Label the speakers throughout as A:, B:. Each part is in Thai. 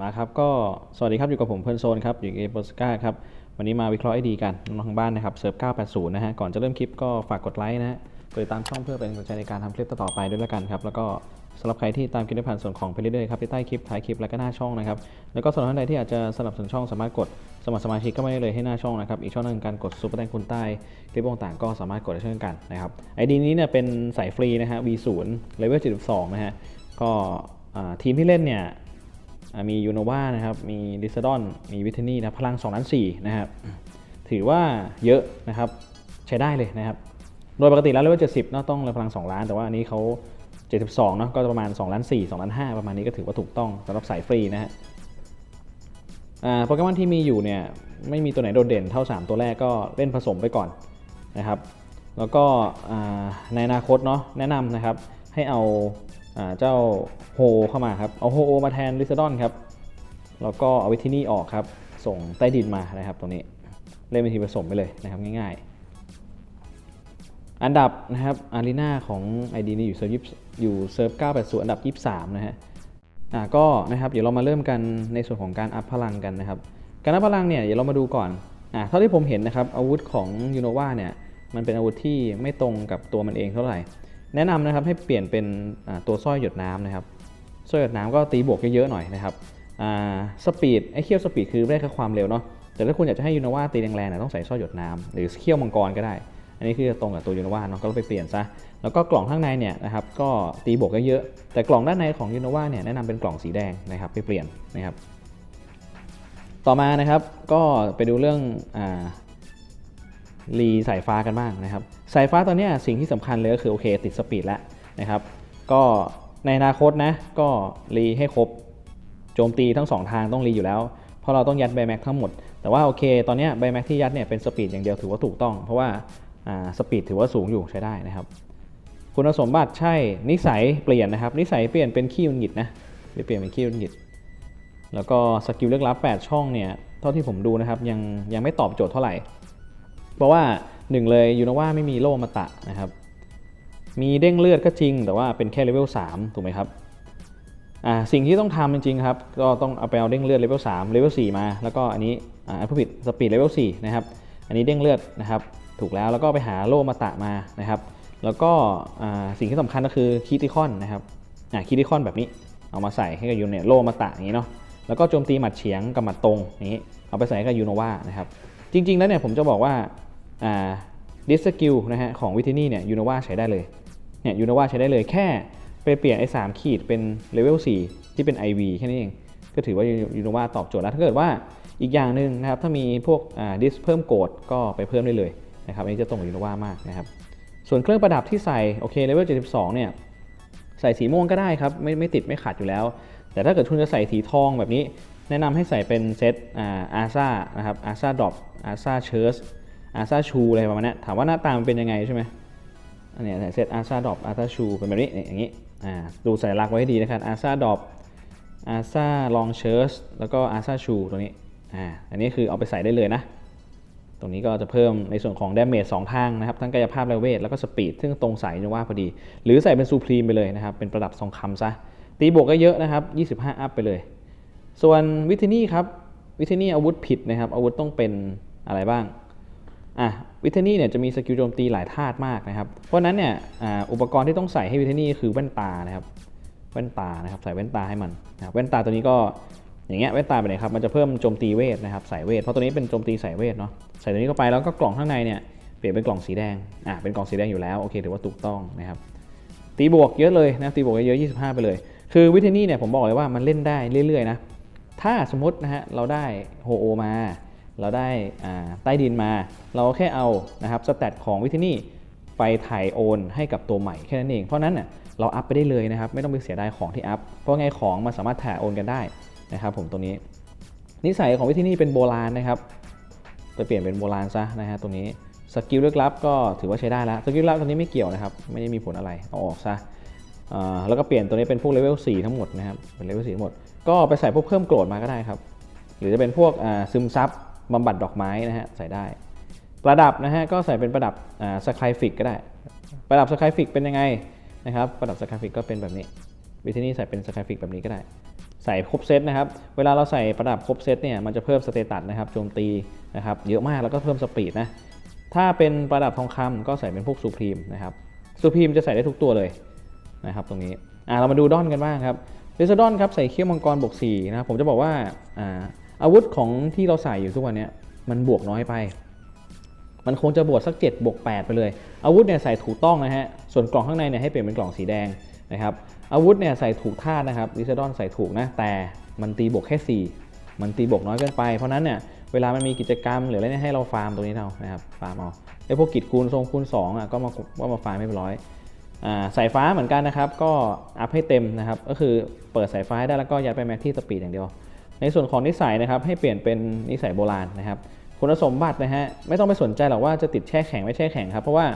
A: มาครับก็สวัสดีครับอยู่กับผมเพื่อนโซนครับอยู่เอโปสกาครับวันนี้มาวิเคราะห์ไอดีกันน้องทางบ้านนะครับเซิร์ฟ980 นะฮะก่อนจะเริ่มคลิปก็ฝากกดไลค์นะฮะกดติดตามช่องเพื่อเป็นกำลังใจในการทำคลิปต่อไปด้วยละกันครับแล้วก็สำหรับใครที่ตามคลิปได้ผ่านส่วนของเพลย์เดอร์ครับที่ใต้คลิปท้ายคลิปและก็หน้าช่องนะครับแล้วก็สำหรับท่านใดที่อาจจะสนับสนุนช่องสามารถกดสมัครสมาชิกก็ไม่ได้เลยให้หน้าช่องนะครับอีกช่องหนึงการกดซุปเปอร์แตงคุณใต้คลิปต่างๆก็สามารถกดได้เช่นกันนะครับไอดีนี้เนี่ยเป็นสายฟรีนะฮะ V0 level 72นะฮะก็ทีมที่เล่นเนี่ย มียูโนวานะครับ มีดิซดอน มีวิทนี่นะพลัง2ล้าน4นะครับ ถือว่าเยอะนะครับ ใช้ได้เลยนะครับ โดยปกติแล้วเลเวล70เนอะต้องเลยพลัง 2 ล้าน แต่ว่าอันนี้เขา72เนาะก็ประมาณ2ล้าน4 2ล้าน5ประมาณนี้ก็ถือว่าถูกต้องสำหรับสายฟรีนะฮะโปเกมอนที่มีอยู่เนี่ยไม่มีตัวไหนโดดเด่นเท่า 3 ตัวแรกก็เล่นผสมไปก่อนนะครับ แล้วก็ในอนาคตเนาะแนะนำนะครับให้เอา เจ้าโฮเข้ามาครับ เอาโฮโอมาแทนลิซดอนครับ แล้วก็เอาวิธีนี่ออกครับ ส่งใต้ดินมานะครับตรงนี้ เล่นเป็นทีผสมไปเลยนะครับง่ายๆ อันดับนะครับอารีนาของ ID นี่อยู่เซิร์ฟยิอยู่เซิร์ฟ980 อันดับ 23 นะฮะอ่าก็นะครับเดี๋ยวเรามาเริ่มกันในส่วนของการอัพพลังกันนะครับ การอัพพลังเนี่ยเดี๋ยวเรามาดูก่อนอ่าเท่าที่ผมเห็นนะครับอาวุธของยูโนวาเนี่ยมันเป็นอาวุธที่ไม่ตรงกับตัวมันเองเท่าไหร่ แนะนำนะครับให้เปลี่ยนเป็นตัวสร้อยหยดน้ำนะครับสร้อยหยดน้ำก็ตีบวกเยอะๆหน่อยนะครับสปีดไอ้เขี้ยวสปีดคือแรกกับความเร็วเนาะแต่ถ้าคุณอยากจะให้ยูโนวาตีแรงๆเนี่ยต้องใส่สร้อยหยดน้ำหรือเขี้ยวมังกรก็ได้ อันนี้คือตรงกับตัวยูโนวาเนาะก็ไปเปลี่ยนซะแล้วก็กล่องข้างในเนี่ยนะครับก็ตีบวกเยอะๆแต่กล่องด้านในของยูโนวาเนี่ยแนะนำเป็นกล่องสีแดงนะครับไปเปลี่ยนนะครับต่อมานะครับก็ไปดูเรื่องอ รีสายฟ้ากันบ้างนะครับ สายฟ้าตอนนี้สิ่งที่สำคัญเลยก็คือโอเคติดสปีดแล้วนะครับ ก็ในอนาคตนะก็รีให้ครบโจมตีทั้งสองทางต้องรีอยู่แล้ว เพราะเราต้องยัดไบแม็กทั้งหมด แต่ว่าโอเค ตอนนี้ไบแม็กที่ยัดเนี่ยเป็นสปีดอย่างเดียวถือว่าถูกต้อง เพราะว่าสปีดถือว่าสูงอยู่ใช้ได้นะครับ คุณสมบัติใช่นิสัยเปลี่ยนนะครับ นิสัยเปลี่ยนเป็นขี้หงุดหงิดนะไปเปลี่ยนเป็นขี้หงุดหงิดแล้วก็สกิลเลือกลับ 8 ช่องเนี่ยเท่าที่ผมดูนะครับยังยังไม่ตอบโจทย์เท่าไหร่ เพราะว่าหนึ่งเลยยูโนวาไม่มีโลมาตะนะครับ มีเด้งเลือดก็จริง แต่ว่าเป็นแค่เลเวล3ถูกไหมครับอ่าสิ่งที่ต้องทำจริงๆครับ ก็ต้องเอาไปเอาเด้งเลือดเลเวล3เลเวล4มา แล้วก็อันนี้อ่าผู้ผิดสปีดเลเวล4นะครับ อันนี้เด้งเลือดนะครับ ถูกแล้วแล้วก็ไปหาโลมาตะมานะครับ แล้วก็อ่าสิ่งที่สำคัญก็คือคีติคอนนะครับอ่าคีติคอนแบบนี้เอามาใส่ให้กับยูเนี่ยโลมาตะอย่างนี้เนาะแล้วก็โจมตีหมัดเฉียงกับหมัดตรงอย่างนี้เอาไปใส่กับยูโนวานะครับจริงๆแล้วเนี่ยผมจะบอกว่า ดิสกิลนะฮะของวิทินี่เนี่ยยูโนวาใช้ได้เลยเนี่ยยูโนวาใช้ได้เลยแค่ไปเปลี่ยนไอ้สามขีดเป็นเลเวล4ที่เป็น IV แค่นี้เอง ก็ถือว่ายูโนวาตอบโจทย์แล้วถ้าเกิดว่าอีกอย่างหนึ่งนะครับถ้ามีพวกดิสเพิ่มโกดก็ไปเพิ่มได้เลยนะครับอันนี้จะตรงกับยูโนวามากนะครับส่วนเครื่องประดับที่ใส่โอเคเลเวล72เนี่ยใส่สีม่วงก็ได้ครับไม่ไม่ติดไม่ขัดอยู่แล้ว แต่ถ้าเกิดคุณจะใส่สีทองแบบนี้ แนะนำให้ใส่เป็นเซตอาซ่านะครับอาซ่าดรอปอาซ่าเชิร์ส อาซาชูอะไรประมาณนี้ถามว่าหน้าตามันเป็นยังไงใช่ไหมอันนี้เซตอาซาดอปอาซาชูเป็นแบบนี้อย่างนี้ดูสัญลักษณ์ไว้ให้ดีนะครับอาซาดอปอาซาลองเชิร์สแล้วก็อาซาชูตรงนี้อ่าอันนี้คือเอาไปใส่ได้เลยนะ ตรงนี้ก็จะเพิ่มในส่วนของดาเมจสองทางนะครับ ทั้งกายภาพและเวท แล้วก็สปีด ซึ่งตรงใสายจะว่าพอดี หรือใส่เป็นซูพรีมไปเลยนะครับ เป็นประดับทองคำซะ ตีบวกก็เยอะนะครับ 25 อัพไปเลย ส่วนวิทนี่ครับ วิทนี่อาวุธผิดนะครับ อาวุธต้องเป็นอะไรบ้าง อะวิเทนี่เนี่ยจะมีสกิลโจมตีหลายธาตุมากนะครับ เพราะนั้นเนี่ยอ่าอุปกรณ์ที่ต้องใส่ให้วิเทนี่คือแว่นตานะครับแว่นตานะครับใส่แว่นตาให้มันนะแว่นตาตัวนี้ก็อย่างเงี้ยแว่นตาไปไหนครับมันจะเพิ่มโจมตีเวทนะครับใส่เวทเพราะตัวนี้เป็นโจมตีใส่เวทเนาะใส่ตัวนี้เข้าไปแล้วก็กล่องข้างในเนี่ยเปลี่ยนเป็นกล่องสีแดงอะเป็นกล่องสีแดงอยู่แล้วโอเคถือว่าถูกต้องนะครับตีบวกเยอะเลยนะตีบวกเยอะ 25 ไปเลย คือวิธีนี้เนี่ยผมบอกเลยว่ามันเล่นได้เรื่อยๆนะถ้าสมมตินะฮะเราได้โฮโอมา เราได้ใต้ดินมา เราก็แค่เอานะครับสแตทของวิธีนี้ไปถ่ายโอนให้กับตัวใหม่แค่นั้นเอง เพราะนั้นน่ะเราอัพไปได้เลยนะครับไม่ต้องไปเสียดายของที่อัพ เพราะไงของมันสามารถถ่ายโอนกันได้นะครับผมตรงนี้ นิสัยของวิธีนี้เป็นโบราณนะครับไปเปลี่ยนเป็นโบราณซะนะฮะตรงนี้สกิลเลือกลับก็ถือว่าใช้ได้แล้วสกิลลับตรงนี้ไม่เกี่ยวนะครับไม่ได้มีผลอะไรเอาออกซะแล้วก็เปลี่ยนตัวนี้เป็นพวกเลเวล4ทั้งหมดนะครับเป็นเลเวล4ทั้งหมดก็ไปใส่พวกเพิ่มโกรธมาก็ได้ครับหรือจะเป็นพวกซึมซับ บำบัดดอกไม้นะฮะใส่ได้ ประดับนะฮะก็ใส่เป็นประดับอ่าสคายฟิกก็ได้ ประดับสคายฟิกเป็นยังไงนะครับประดับสคายฟิกก็เป็นแบบนี้ วิธีนี้ใส่เป็นสคายฟิกแบบนี้ก็ได้ ใส่ครบเซตนะครับ เวลาเราใส่ประดับครบเซตเนี่ยมันจะเพิ่มสเตตัสนะครับโจมตีนะครับเยอะมากแล้วก็เพิ่มสปีดนะถ้าเป็นประดับทองคำก็ใส่เป็นพวกซูพรีมนะครับซูพรีมจะใส่ได้ทุกตัวเลยนะครับตรงนี้อ่าเรามาดูดอนกันบ้างครับเรซดอนครับใส่เขี้ยวมังกรบวก4นะครับผมจะบอกว่าอ่า อาวุธของที่เราใส่อยู่ทุกวันนี้มันบวกน้อยไป มันคงจะบวกสัก7บวก8ไปเลย อาวุธเนี่ยใส่ถูกต้องนะฮะ ส่วนกล่องข้างในเนี่ยให้เปลี่ยนเป็นกล่องสีแดงนะครับ อาวุธเนี่ยใส่ถูกท่าตุนะครับลิซาดอนใส่ถูกนะ แต่มันตีบวกแค่ 4 มันตีบวกน้อยเกินไป เพราะนั้นเนี่ยเวลามันมีกิจกรรมหรืออะไรเนี่ยให้เราฟาร์มตรงนี้เอานะครับ ฟาร์มเอาไอ้พวกกิจคูณทรงคูณ2อะก็มาก็มาฟาร์มให้เรียบร้อยอ่าสายฟ้าเหมือนกันนะครับ ก็อัพให้เต็มนะครับ ก็คือเปิดสายฟ้าได้แล้วก็ยัดไปแม็กที่สปีดอย่างเดียว ในส่วนของนิสัยนะครับให้เปลี่ยนเป็นนิสัยโบราณนะครับคุณสมบัตินะฮะไม่ต้องไปสนใจหรอกว่าจะติดแช่แข็งไม่แช่แข็งครับเพราะว่า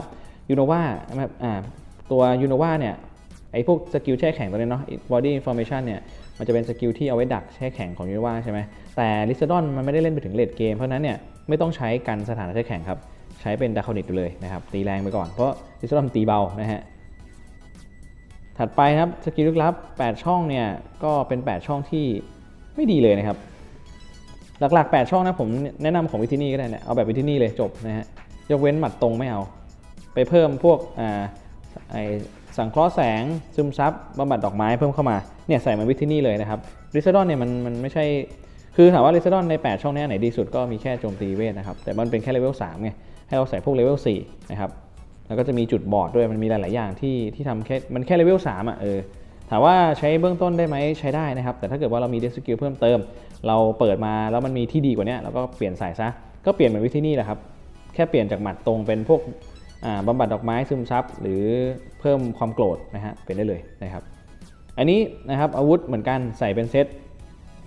A: ยูโนวาอ่าตัวยูโนวาเนี่ยไอพวกสกิลแช่แข็งตัวนี้เนาะ body information เนี่ยมันจะเป็นสกิลที่เอาไว้ดักแช่แข็งของยูโนวาใช่ไหมแต่ลิซดอนมันไม่ได้เล่นไปถึงเลดเกมเพราะนั้นเนี่ยไม่ต้องใช้กันสถานะแช่แข็งครับใช้เป็นดาคอนิตเลยนะครับตีแรงไปก่อนเพราะลิซดอนตีเบานะฮะถัดไปครับสกิลลึกลับ 8 ช่องเนี่ยก็เป็น 8 ช่องที่ ไม่ดีเลยนะครับ หลักๆ 8 ช่องนะผมแนะนำของวิธีนี่ก็ได้เนี่ยเอาแบบวิธีนี่เลยจบนะฮะยกเว้นหมัดตรงไม่เอา ไปเพิ่มพวกอ่าไอสังเคราะห์แสงซึมซับบำบัดดอกไม้เพิ่มเข้ามาเนี่ยใส่มาวิธีนี่เลยนะครับริซดอนเนี่ยมันมันไม่ใช่คือถามว่าริซดอนใน 8 ช่องนี้ไหนดีสุดก็มีแค่โจมตีเวทนะครับแต่มันเป็นแค่เลเวล3ไงให้เราใส่พวกเลเวล4นะครับแล้วก็จะมีจุดบอดด้วยมันมีหลาย ๆ อย่างที่ที่ทำแค่มันแค่เลเวล3อะเออ ถามว่าใช้เบื้องต้นได้ไหมใช้ได้นะครับ แต่ถ้าเกิดว่าเรามีเดสกิลเพิ่มเติม เราเปิดมาแล้วมันมีที่ดีกว่านี้เราก็เปลี่ยนใส่ซะ ก็เปลี่ยนเหมือนวิธีนี้แหละครับ แค่เปลี่ยนจากหมัดตรงเป็นพวกอ่าบำบัดดอกไม้ซึมซับหรือเพิ่มความโกรธนะฮะเปลี่ยนได้เลยนะครับ อันนี้นะครับอาวุธเหมือนกันใส่เป็นเซต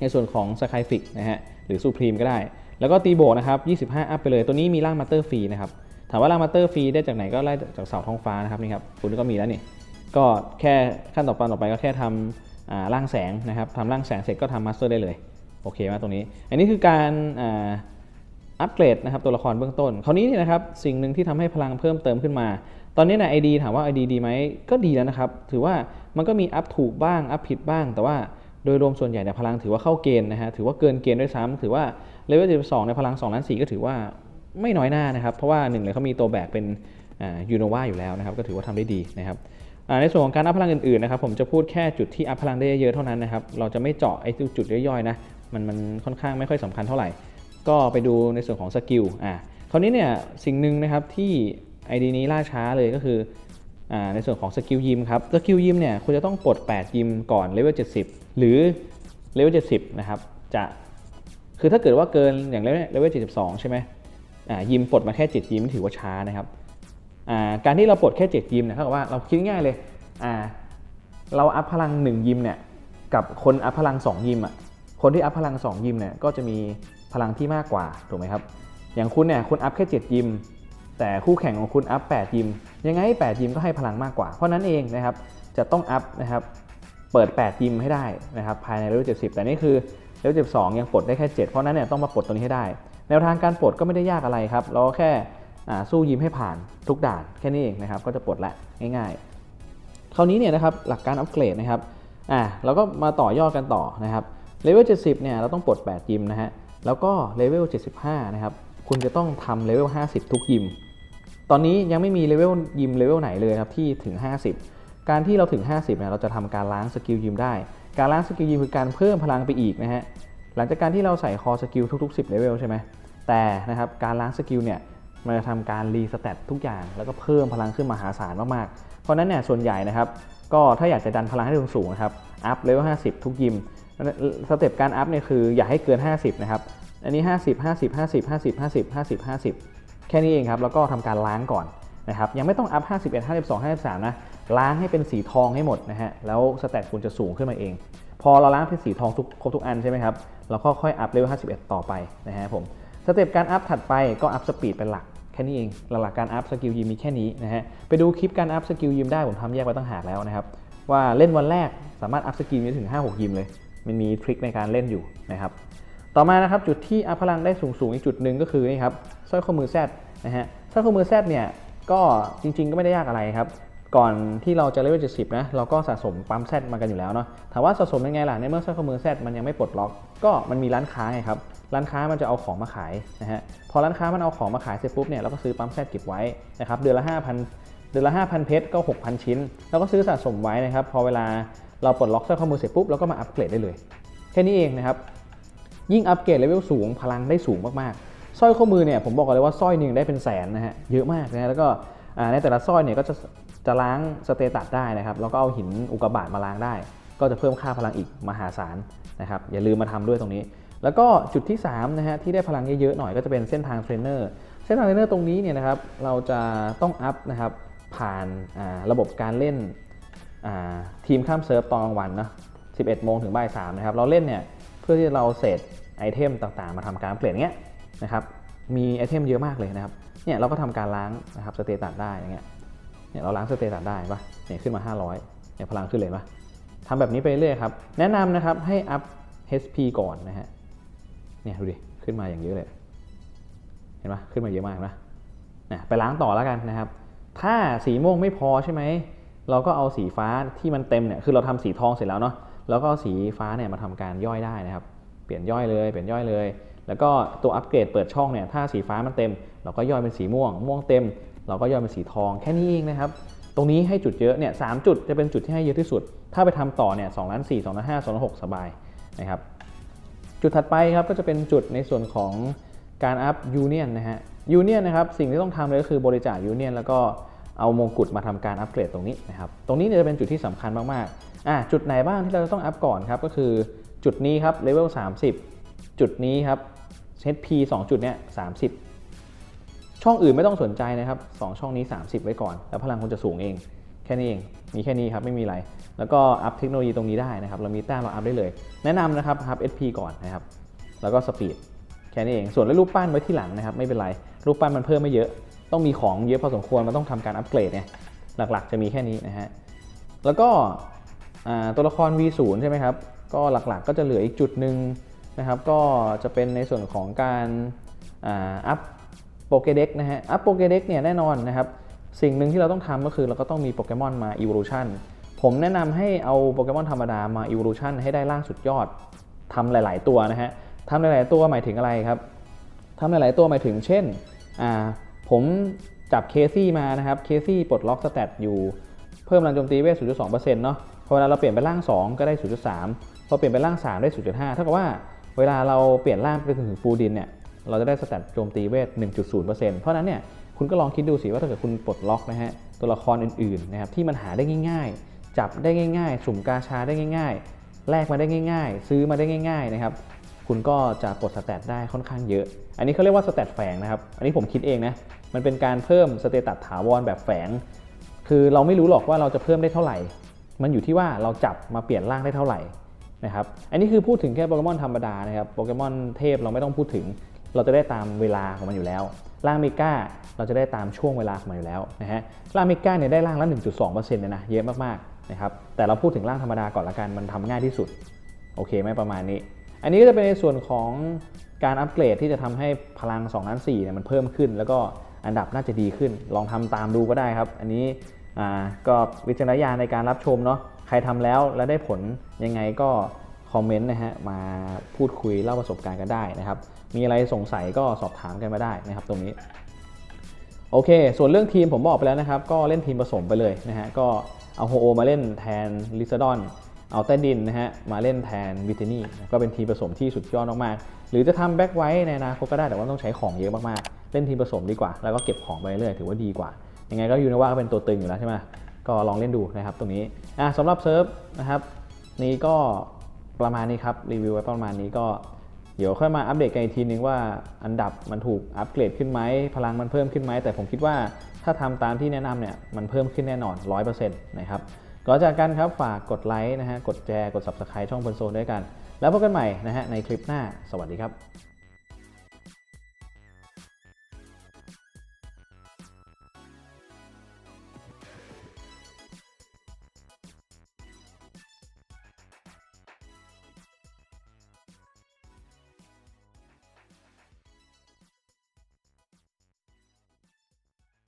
A: ในส่วนของสกายฟิกนะฮะหรือซูพรีมก็ได้ แล้วก็ตีโบนะครับ 25 อัพไปเลย ตัวนี้มีร่างมาเตอร์ฟรีนะครับ ถามว่าร่างมาเตอร์ฟรีได้จากไหนก็ไล่จากเสาท้องฟ้านะครับนี่ครับคุณก็มีแล้วนี่ ก็แค่ขั้นต่อไปต่อไปก็แค่ทำร่างแสงนะครับทำร่างแสงเสร็จก็ทำมาสเตอร์ได้เลยโอเคไหมตรงนี้ อันนี้คือการอัปเกรดนะครับตัวละครเบื้องต้น คราวนี้เนี่ยนะครับสิ่งหนึ่งที่ทำให้พลังเพิ่มเติมขึ้นมา ตอนนี้นะไอดีถามว่าไอดีดีไหมก็ดีแล้วนะครับ ถือว่ามันก็มีอัพถูกบ้าง อัพผิดบ้าง แต่ว่าโดยรวมส่วนใหญ่เนี่ยพลังถือว่าเข้าเกณฑ์นะฮะถือว่าเกินเกณฑ์ด้วยซ้ำถือว่าเลเวล12ในพลัง2ล้าน4ก็ถือว่าไม่น้อยหน้านะครับ เพราะว่าหนึ่งเลยเขามีตัวแบกเป็นยูโนวาอยู่แล้วนะครับก็ถือว่าทำได้ดีนะครับ ในส่วนของการอัพพลังอื่นๆนะครับผมจะพูดแค่จุดที่อัพพลังได้เยอะเท่านั้นนะครับเราจะไม่เจาะไอ้จุดย่อยๆนะมันมันค่อนข้างไม่ค่อยสำคัญเท่าไหร่ ก็ไปดูในส่วนของสกิลอ่าคราวนี้เนี่ยสิ่งหนึ่งนะครับที่ ID นี้ล่าช้าเลยก็คืออ่าในส่วนของสกิลยิมครับสกิลยิมเนี่ยคุณจะต้องปลด 8 ยิมก่อนเลเวล70 หรือเลเวล70นะครับจะคือถ้าเกิดว่าเกินอย่างเลเวล72 ใช่ไหมอ่ายิมปลดมาแค่ 7 ยิมถือว่าช้านะครับ การที่เราปลดแค่ 7 ยิมเนี่ยเท่ากับว่าเราคิดง่ายเลยเราอัพพลัง 1 ยิมเนี่ยกับคนอัพพลัง 2 ยิมอะคนที่อัพพลัง 2 ยิมเนี่ยก็จะมีพลังที่มากกว่าถูกไหมครับอย่างคุณเนี่ยคุณอัพแค่ 7 ยิม แต่คู่แข่งของคุณอัพ 8 ยิม ยังไง 8 ยิมก็ให้พลังมากกว่า เพราะนั้นเองนะครับจะต้องอัพนะครับเปิด 8 ยิมให้ได้นะครับภายในเลเวล70 แต่นี่คือเลเวล72 ยังปลดได้แค่ 7 เพราะนั้นเนี่ยต้องมาปลดตัวนี้ให้ได้ แนวทางการปลดก็ไม่ได้ยากอะไรครับเราก็แค่ สู้ยิ้มให้ผ่านทุกด่านแค่นี้เองนะครับก็จะปลดละง่ายๆ คราวนี้เนี่ยนะครับหลักการอัปเกรดนะครับอ่าเราก็มาต่อยอดกันต่อนะครับเลเวล70เนี่ยเราต้องปลด 8 ยิมนะฮะแล้วก็เลเวล75นะครับคุณจะต้องทำเลเวล50 ทุกยิม ตอนนี้ยังไม่มีเลเวลยิมเลเวลไหนเลยครับที่ถึง 50 การที่เราถึง 50เนี่ยเราจะทำการล้างสกิลยิมได้ การล้างสกิลยิมคือการเพิ่มพลังไปอีกนะฮะหลังจากการที่เราใส่คอสกิลทุกๆ 10เลเวลใช่ไหมแต่นะครับการล้างสกิลเนี่ย มันจะทำการรีสเตตทุกอย่าง แล้วก็เพิ่มพลังขึ้นมหาศาลมากๆ เพราะนั้นเนี่ยส่วนใหญ่นะครับก็ถ้าอยากจะดันพลังให้สูงๆนะครับอัพเลเวล50 ทุกยิมสเต็ปการอัพเนี่ยคืออย่าให้เกิน 50 นะครับ อันนี้ 50 50 50 50 50 50 50 แค่นี้เองครับ แล้วก็ทำการล้างก่อนนะครับ ยังไม่ต้องอัพ 51 52 53 นะ ล้างให้เป็นสีทองให้หมดนะฮะ แล้วสเตตคุณจะสูงขึ้นมาเอง พอเราล้างเป็นสีทองทุกครบทุกอันใช่ไหมครับ เราก็ค่อยอัพเลเวล51 ต่อไปนะฮะผม สเต็ปการอัพถัดไปก็อัพสปีดเป็นหลัก แค่นี้เองหลักๆการอัพสกิลยิมมีแค่นี้นะฮะไปดูคลิปการอัพสกิลยิมได้ผมทำแยกไว้ตั้งหากแล้วนะครับว่าเล่นวันแรกสามารถอัพสกิลได้ถึง 5-6 ยิมเลย มันมีทริคในการเล่นอยู่นะครับต่อมานะครับจุดที่อัพพลังได้สูงๆอีกจุดหนึ่งก็คือนี่ครับสร้อยข้อมือแซดนะฮะสร้อยข้อมือแซดเนี่ยก็จริงๆก็ไม่ได้ยากอะไรครับ ก่อนที่เราจะเลเวล70นะเราก็สะสมปั๊มแซดมากันอยู่แล้วเนาะถามว่าสะสมยังไงล่ะในเมื่อสร้อยข้อมือแซดมันยังไม่ปลดล็อก ก็มันมีร้านค้าไงครับร้านค้ามันจะเอาของมาขายนะฮะพอร้านค้ามันเอาของมาขายเสร็จปุ๊บเนี่ยเราก็ซื้อปั๊มแซดเก็บไว้นะครับเดือนละ5,000เดือนละ5,000เพชรก็ 6,000 ชิ้นเราก็ซื้อสะสมไว้นะครับพอเวลาเราปลดล็อกสร้อยข้อมือเสร็จปุ๊บเราก็มาอัปเกรดได้เลยแค่นี้เองนะครับยิ่งอัปเกรดเลเวลสูงพลังได้สูงมากๆสร้อยข้อมือเนี่ยผมบอกเลยว่าสร้อยหนึ่งได้เป็นแสนนะฮะเยอะมากนะฮะแล้วก็ในแต่ละสร้อยเนี่ยก็จะ จะล้างสเตตัสได้นะครับแล้วก็เอาหินอุกกาบาตมาล้างได้ ก็จะเพิ่มค่าพลังอีกมหาศาลนะครับอย่าลืมมาทำด้วยตรงนี้ แล้วก็จุดที่3นะฮะที่ได้พลังเยอะๆหน่อยก็จะเป็นเส้นทางเทรนเนอร์เส้นทางเทรนเนอร์ตรงนี้เนี่ยนะครับเราจะต้องอัพนะครับผ่านาระบบการเล่นทีมข้ามเซิร์ฟตอนกลางวันนะ11 โมงถึงบ่าย3นะครับเราเล่นเนี่ยเพื่อที่เราเสร็จไอเทมต่างๆ มาทำการเปลี่ยนเงี้ยนะครับมีไอเทมเยอะมากเลยนะครับเนี่ยเราก็ทำการล้างนะครับสเตตัสได้อย่างเงี้ย เนี่ยเราล้างสเตตัสได้ปะเนี่ยขึ้นมา 500เนี่ยพลังขึ้นเลยปะทำแบบนี้ไปเรื่อยครับ แนะนำนะครับให้อัพ HP ก่อนนะฮะ เนี่ยดูดิ ขึ้นมาอย่างเยอะเลย เห็นปะขึ้นมาเยอะมากนะนะไปล้างต่อแล้วกันนะครับ ถ้าสีม่วงไม่พอใช่ไหม เราก็เอาสีฟ้าที่มันเต็มเนี่ย คือเราทำสีทองเสร็จแล้วเนาะ แล้วก็เอาสีฟ้าเนี่ยมาทำการย่อยได้นะครับ เปลี่ยนย่อยเลย เปลี่ยนย่อยเลย แล้วก็ตัวอัปเกรดเปิดช่องเนี่ย ถ้าสีฟ้ามันเต็ม เราก็ย่อยเป็นสีม่วง ม่วงเต็ม เราก็ย่อยเป็นสีทองแค่นี้เองนะครับ ตรงนี้ให้จุดเยอะเนี่ยสามจุดจะเป็นจุดที่ให้เยอะที่สุด ถ้าไปทำต่อเนี่ยสองล้านสี่สองล้านห้าสองล้านหกสบายนะครับ จุดถัดไปครับก็จะเป็นจุดในส่วนของการอัพยูเนียนนะฮะยูเนียนนะครับสิ่งที่ต้องทำเลยก็คือบริจาคยูเนียนแล้วก็เอามงกุฎมาทำการอัปเกรดตรงนี้นะครับ ตรงนี้จะเป็นจุดที่สำคัญมากๆอะจุดไหนบ้างที่เราจะต้องอัพก่อนครับก็คือจุดนี้ครับเลเวล30 จุดนี้ครับ HP 2 จุดเนี้ย30 ช่องอื่นไม่ต้องสนใจนะครับ 2 ช่องนี้ 30 ไว้ก่อน แล้วพลังคุณจะสูงเอง แค่นี้เอง มีแค่นี้ครับ ไม่มีอะไร แล้วก็อัพเทคโนโลยีตรงนี้ได้นะครับ เรามีแต้มเราอัพได้เลย แนะนำนะครับอัพ SP ก่อนนะครับ แล้วก็สปีด แค่นี้เอง ส่วนเรื่องรูปปั้นไว้ที่หลังนะครับ ไม่เป็นไร รูปปั้นมันเพิ่มไม่เยอะ ต้องมีของเยอะพอสมควร มันต้องทำการอัปเกรดเนี่ย หลักๆ จะมีแค่นี้นะฮะ แล้วก็ตัวละคร V0 ใช่ไหมครับ ก็หลักๆ ก็จะเหลืออีกจุดหนึ่งนะครับ ก็จะเป็นในส่วนของการอัพ โปเกเด็กนะฮะอัพโปเกเด็กเนี่ยแน่นอนนะครับ สิ่งหนึ่งที่เราต้องทำก็คือเราก็ต้องมีโปเกมอนมา Evolution ผมแนะนำให้เอาโปเกมอนธรรมดามา Evolution ให้ได้ร่างสุดยอดทำหลาย ๆ ตัวนะฮะทำหลาย ๆ ตัวหมายถึงอะไรครับทำหลาย ๆ ตัวหมายถึงเช่นอ่าผมจับเคซี่มานะครับเคซี่ปลดล็อกสเตตอยู่เพิ่มพลังโจมตีเวท 0.2%เนาะพอเวลาเราเปลี่ยนไปร่าง 2 ก็ได้ 0.3 พอเปลี่ยนไปร่าง 3 ได้ 0.5 เท่ากับว่าเวลาเราเปลี่ยนร่างไปถึงฟูดินเนี่ย เราจะได้สแตทโจมตีเวท 1.0%เพราะฉะนั้นเนี่ยคุณก็ลองคิดดูสิว่าถ้าเกิดคุณปลดล็อกนะฮะตัวละครอื่นๆนะครับที่มันหาได้ง่าย ๆ จับได้ง่าย ๆ สุ่มกาชาได้ง่าย ๆ แลกมาได้ง่าย ๆ ซื้อมาได้ง่ายๆนะครับคุณก็จะปลดสแตทได้ค่อนข้างเยอะ อันนี้เขาเรียกว่าสแตทแฝงนะครับ อันนี้ผมคิดเองนะ มันเป็นการเพิ่มสเตตัสถาวรแบบแฝง คือเราไม่รู้หรอกว่าเราจะเพิ่มได้เท่าไหร่ มันอยู่ที่ว่าเราจับมาเปลี่ยนร่างได้เท่าไหร่นะครับ อันนี้คือพูดถึงแค่โปเกมอนธรรมดานะครับ โปเกมอนเทพเราไม่ต้องพูดถึง เราจะได้ตามเวลาของมันอยู่แล้วร่างเมกาเราจะได้ตามช่วงเวลาของมันอยู่แล้วนะฮะร่างเมกาเนี่ยได้ร่างละ 1.2%เลยนะเยอะมากๆนะครับแต่เราพูดถึงร่างธรรมดาก่อนละกันมันทำง่ายที่สุดโอเคไหมประมาณนี้ อันนี้ก็จะเป็นในส่วนของการอัปเกรดที่จะทำให้พลัง2ล้าน4เนี่ยมันเพิ่มขึ้น แล้วก็อันดับน่าจะดีขึ้น ลองทำตามดูก็ได้ครับ อันนี้อ่าก็วิจารณญาณในการรับชมเนาะใครทำแล้วแล้วได้ผลยังไงก็คอมเมนต์นะฮะมาพูดคุยเล่าประสบการณ์กันได้นะครับ มีอะไรสงสัยก็สอบถามกันมาได้นะครับตรงนี้ โอเค ส่วนเรื่องทีมผมบอกไปแล้วนะครับ ก็เล่นทีมผสมไปเลยนะฮะ ก็เอาโฮโอมาเล่นแทนลิซาดอน เอาใต้ดินนะฮะมาเล่นแทนวิตนี่ ก็เป็นทีมผสมที่สุดยอดมากๆ หรือจะทำแบ็กไว้ในอนาคตก็ได้ แต่ว่าต้องใช้ของเยอะมากๆ เล่นทีมผสมดีกว่า แล้วก็เก็บของไปเรื่อยถือว่าดีกว่า ยังไงก็ยูนะว่าก็เป็นตัวตึงอยู่แล้วใช่ไหมก็ลองเล่นดูนะครับตรงนี้ อะสำหรับเซิร์ฟนะครับ นี้ก็ประมาณนี้ครับ รีวิวไว้ประมาณนี้ก็ เดี๋ยวค่อยมาอัปเดตกันอีกทีนึงว่าอันดับมันถูกอัปเกรดขึ้นไหมพลังมันเพิ่มขึ้นไหมแต่ผมคิดว่าถ้าทำตามที่แนะนำเนี่ยมันเพิ่มขึ้นแน่นอน 100%นะครับก่อนจากกันครับฝากกดไลค์นะฮะกดแชร์กด Subscribe ช่องเพลินโซนด้วยกัน แล้วพบกันใหม่นะฮะในคลิปหน้าสวัสดีครับ